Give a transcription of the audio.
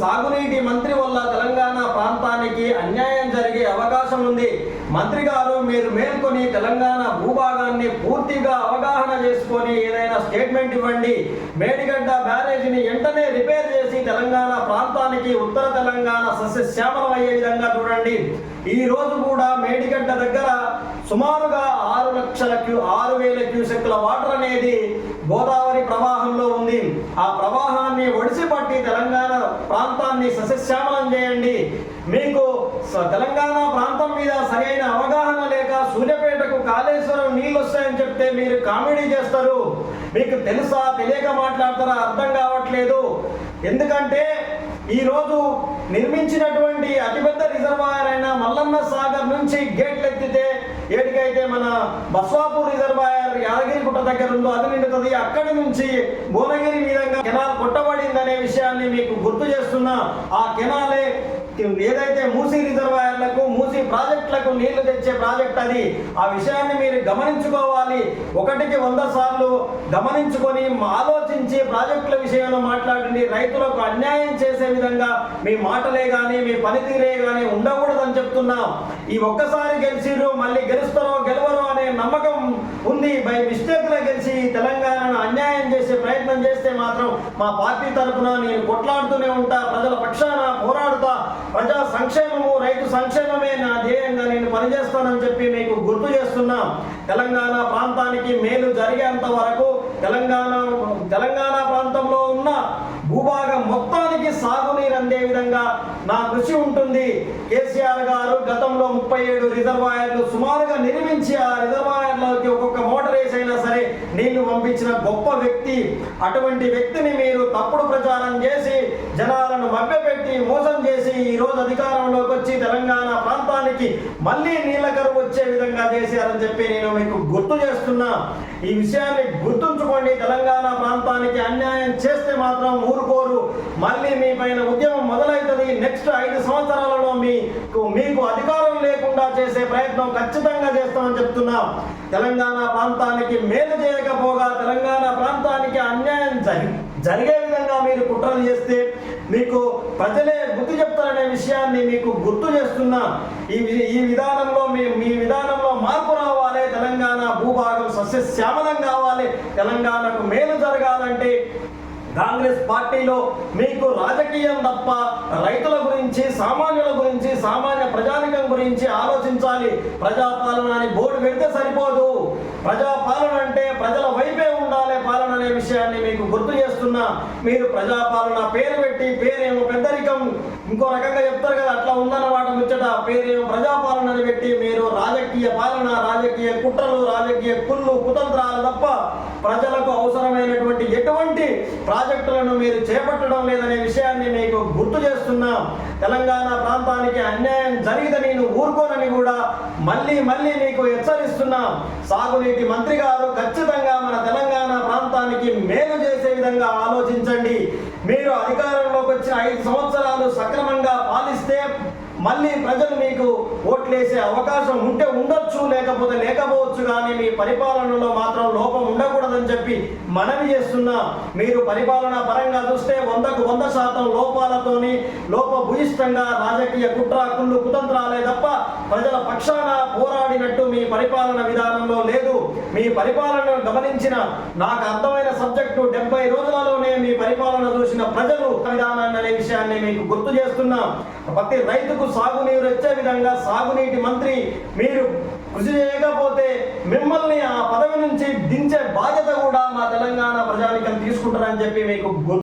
సాగునీటి మంత్రి వల్ల తెలంగాణ ప్రాంతానికి అన్యాయం జరిగే అవకాశం ఉంది. మంత్రి గారు మీరు మేల్కొని తెలంగాణ భూభాగాన్ని పూర్తిగా అవగాహన చేసుకొని ఏదైనా స్టేట్మెంట్ ఇవ్వండి. మేడిగడ్డ బ్యారేజీని వెంటనే రిపేర్ చేసి తెలంగాణ ప్రాంతానికి ఉత్తర తెలంగాణ సస్యశ్యామలం అయ్యే విధంగా చూడండి. ఈ రోజు కూడా మేడిగడ్డ దగ్గర సుమారుగా ఆరు లక్షల క్యూ ఆరు వేల క్యూసెక్ల వాటర్ అనేది గోదావరి ప్రవాహంలో ఉంది. ఆ ప్రవాహాన్ని ఒడిసిపట్టి తెలంగాణ ప్రాంతాన్ని సస్యశ్యామలం చేయండి. మీకు స- తెలంగాణ ప్రాంతం మీద సరైన అవగాహన లేక సూర్యపేటకు కాళేశ్వరం నీళ్ళు వస్తాయని చెప్తే మీరు కామెడీ చేస్తారు. మీకు తెలుసా తెలియక మాట్లాడతారా అర్థం కావట్లేదు. ఎందుకంటే ఈరోజు నిర్మించినటువంటి అతిపెద్ద రిజర్వాయర్ అయిన మల్లన్న సాగర్ నుంచి గేట్లు ఎత్తితే ఏడికైతే మన బస్వాపూర్ రిజర్వాయర్ యాదగిరి గుట్ట దగ్గర ఉందో అది నిండుతుంది. అక్కడి నుంచి భువనగిరి మీదంగా కెనాల్ కొట్టబడిందనే విషయాన్ని మీకు గుర్తు చేస్తున్నా. ఆ కెనాలే ఏదైతే మూసీ రిజర్వాయర్లకు మూసీ ప్రాజెక్టులకు నీళ్ళు తెచ్చే ప్రాజెక్ట్ అది ఆ విషయాన్ని మీరు గమనించుకోవాలి. ఒకటికి వంద సార్లు గమనించుకొని ఆలోచించి ప్రాజెక్టుల విషయంలో మాట్లాడండి. రైతులకు అన్యాయం చేసే విధంగా మీ మాటలే కానీ మీ పనితీరే కానీ ఉండకూడదని చెప్తున్నాం. ఈ ఒక్కసారి గెలిచిరు మళ్ళీ గెలుస్తారో గెలవరో అనే నమ్మకం ఉంది. బై మిస్టేక్లో గెలిచి తెలంగాణను అన్యాయం చేసే ప్రయత్నం చేస్తే మాత్రం మా పార్టీ తరఫున నేను కొట్లాడుతూనే ఉంటా ప్రజల పక్షాన పోరాడుతా. ప్రజా సంక్షేమము రైతు సంక్షేమమే నా ధ్యేయంగా నేను పనిచేస్తానని చెప్పి మీకు గుర్తు చేస్తున్నాం. తెలంగాణ ప్రాంతానికి మేలు జరిగేంత వరకు తెలంగాణ తెలంగాణ ప్రాంతంలో ఉన్న భూభాగం మొత్తానికి సాగునీరు అందే విధంగా నా కృషి ఉంటుంది. కేసీఆర్ గారు గతంలో ముప్పై ఏడు రిజర్వాయర్లు సుమారుగా నిర్మించి ఆ రిజర్వాయర్లకి ఒక్కొక్క మోటార్ వేసైనా సరే నీళ్ళు పంపించిన గొప్ప వ్యక్తి. అటువంటి వ్యక్తిని మీరు తప్పుడు ప్రచారం చేసి మోసం చేసి ఈరోజు అధికారంలోకి వచ్చి తెలంగాణ ప్రాంతానికి మళ్ళీ నీళ్ళ కరువు వచ్చే విధంగా చేశారని చెప్పి నేను మీకు గుర్తు చేస్తున్నా. ఈ విషయాన్ని గుర్తుంచుకోండి. తెలంగాణ ప్రాంతానికి అన్యాయం చేస్తే మాత్రం ఊరుకోరు. మళ్ళీ మీ పైన ఉద్యమం మొదలవుతుంది నెక్స్ట్ ఐదు సంవత్సరాలలో మీకు మీకు అధికారం లేకుండా చేసే ప్రయత్నం ఖచ్చితంగా చేస్తామని చెప్తున్నా. తెలంగాణ ప్రాంతానికి మేలు చేయకపోగా తెలంగాణ ప్రాంతానికి అన్యాయం జరిగే విధంగా మీరు కుట్రలు చేస్తే మీకు ప్రజలే బుద్ధి చెప్తారనే విషయాన్ని మీకు గుర్తు చేస్తున్నా. ఈ వి- ఈ విధానంలో మీ మీ విధానంలో మార్పు రావాలి. తెలంగాణ భూభాగం సస్యశ్యామలం కావాలి. తెలంగాణకు మేలు జరగాలంటే కాంగ్రెస్ పార్టీలో మీకు రాజకీయం తప్ప రైతుల గురించి సామాన్యుల గురించి సామాన్య ప్రజానికం గురించి ఆలోచించాలి. ప్రజాపాలన అని బోర్డు పెడితే సరిపోదు. ప్రజాపాలన అంటే ప్రజల వైపే ఉండాలి పాలన అనే విషయాన్ని మీకు గుర్తు మీరు ప్రజాపాలన పేరు పెట్టి పేరేమో పెద్దరికం. ఇంకో రకంగా చెప్తారు కదా అట్లా ఉందన్నమాట ముచ్చట. పేరేమో ప్రజాపాలన అని పెట్టి మీరు రాజకీయ పాలన రాజకీయ కుట్రలు రాజకీయ కుళ్ళు కుతంత్రాలు తప్ప ప్రజలకు అవసరం ఎటువంటి ప్రాజెక్టులను మీరు చేపట్టడం లేదనే విషయాన్ని మీకు గుర్తు చేస్తున్నాం. తెలంగాణ ప్రాంతానికి అన్యాయం జరిగితే నేను ఊరుకోనని కూడా మళ్ళీ మళ్ళీ మీకు హెచ్చరిస్తున్నాం. సాగునీటి మంత్రి గారు ఖచ్చితంగా మన తెలంగాణ ప్రాంతానికి మేలు చేసే విధంగా ఆలోచించండి. మీరు అధికారంలోకి వచ్చిన ఐదు సంవత్సరాలు సక్రమంగా పాలిస్తే మళ్ళీ ప్రజలు మీకు చేసే అవకాశం ఉంటే ఉండొచ్చు లేకపోతే లేకపోవచ్చు కానీ మీ పరిపాలనలో మాత్రం లోపం ఉండకూడదని చెప్పి మనవి చేస్తున్నా. మీరు పరిపాలన పరంగా చూస్తే వందకు వంద శాతం లోపాలతోని లోపభూయిష్టంగా రాజకీయ కుట్ర కుళ్ళు కుతంత్రాలే తప్ప ప్రజల పక్షాన పోరాడినట్టు మీ పరిపాలన విధానంలో లేదు. మీ పరిపాలనను గమనించిన నాకు అర్థమైన సబ్జెక్టు డెబ్బై రోజులలోనే మీ పరిపాలన చూసిన ప్రజలు విధానాన్ని అనే విషయాన్ని మీకు గుర్తు చేస్తున్నాం. ప్రతి రైతుకు సాగునీరు వచ్చే విధంగా సాగునీటి మంత్రి మీరు కృషి చేయకపోతే మిమ్మల్ని ఆ పదవి నుంచి దించే బాధ్యత కూడా మా తెలంగాణ ప్రజానికం తీసుకుంటారని చెప్పి మీకు